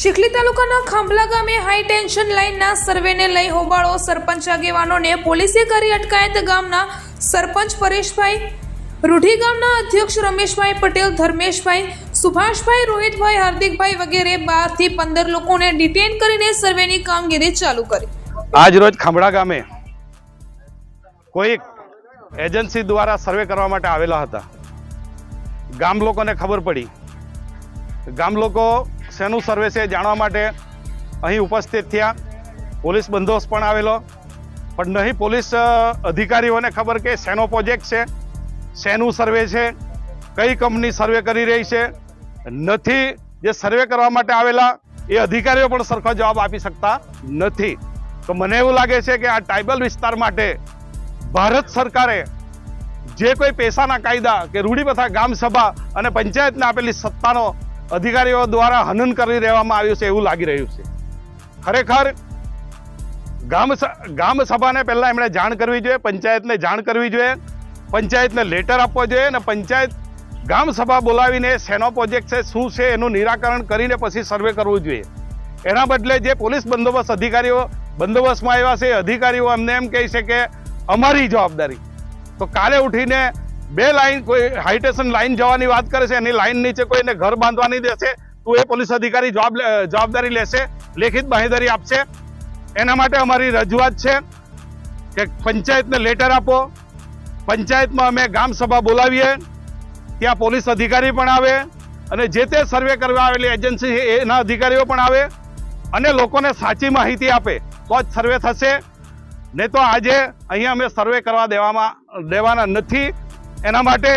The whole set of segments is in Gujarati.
ચીખલી તાલુકાના ખાંભલા ગામે હાઈ ટેન્શન લાઇનના સર્વેને લઈ હોબાળો સરપંચ આગેવાનોને પોલીસે કરી અટકાયત ગામના સરપંચ પરેશભાઈ રૂઢી ગામના અધ્યક્ષ રમેશભાઈ પટેલ, ધર્મેશભાઈ, સુભાષભાઈ, રોહિતભાઈ, હાર્દિકભાઈ વગેરે બારથી પંદર લોકોને ડિટેન કરીને સર્વેની કામગીરી ચાલુ કરી. આજ રોજ ખાંભળા ગામે કોઈ એજન્સી દ્વારા સર્વે કરવા માટે આવેલા હતા. ગામ લોકોને ખબર પડી. ગામ લોકો શેનું સર્વે છે જાણવા માટે અહીં ઉપસ્થિત થયા. પોલીસ બંદોબસ્ત પણ આવેલો. પણ નહીં, પોલીસ અધિકારીઓને ખબર કે શેનો પ્રોજેક્ટ છે શેનું સર્વે છે, કઈ કંપની સર્વે કરી રહી છે, નથી. જે સર્વે કરવા માટે આવેલા, એ અધિકારીઓ પણ સરખો જવાબ આપી શકતા નથી. તો મને એવું લાગે છે કે આ ટ્રાઇબલ વિસ્તાર માટે ભારત સરકારે જે કોઈ પૈસાના કાયદા કે રૂઢિપ્રથા ગ્રામસભા સભા અને પંચાયતને આપેલી સત્તાનો અધિકારીઓ દ્વારા હનન કરી રહેવામાં આવ્યું છે એવું લાગી રહ્યું છે. ખરેખર ગામ ગામ સભાને પહેલાં એમણે જાણ કરવી જોઈએ, પંચાયતને જાણ કરવી જોઈએ, પંચાયતને લેટર આપવો જોઈએ અને પંચાયત ગામ સભા બોલાવીને શેનો પ્રોજેક્ટ છે, શું છે એનું નિરાકરણ કરીને પછી સર્વે કરવું જોઈએ. એના બદલે જે પોલીસ બંદોબસ્ત અધિકારીઓ બંદોબસ્તમાં આવ્યા છે અધિકારીઓ અમને એમ કહે છે કે અમારી જવાબદારી. તો કાલે ઉઠીને બે લાઈન કોઈ હાઇટેશન લાઈન જવાની વાત કરે છે, એની લાઈન નીચે કોઈને ઘર બાંધવાની દેશે, તો એ પોલીસ અધિકારી જવાબ જવાબદારી લેશે, લેખિત બાહેદારી આપશે. એના માટે અમારી રજૂઆત છે કે પંચાયતને લેટર આપો. પંચાયતમાં અમે ગામ સભા બોલાવીએ, ત્યાં પોલીસ અધિકારી પણ આવે, અને જે તે સર્વે કરવા આવેલી એજન્સી એના અધિકારીઓ પણ આવે, અને લોકોને સાચી માહિતી આપે, તો જ સર્વે થશે. નહીં તો આજે અહીંયા અમે સર્વે કરવા દેવામાં, દેવાના નથી. એના માટે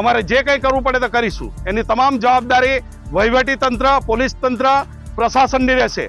અમારે જે કંઈ કરવું પડે તો કરીશું. એની તમામ જવાબદારી વહીવટી તંત્ર, પોલીસ તંત્ર, પ્રશાસનની રહેશે.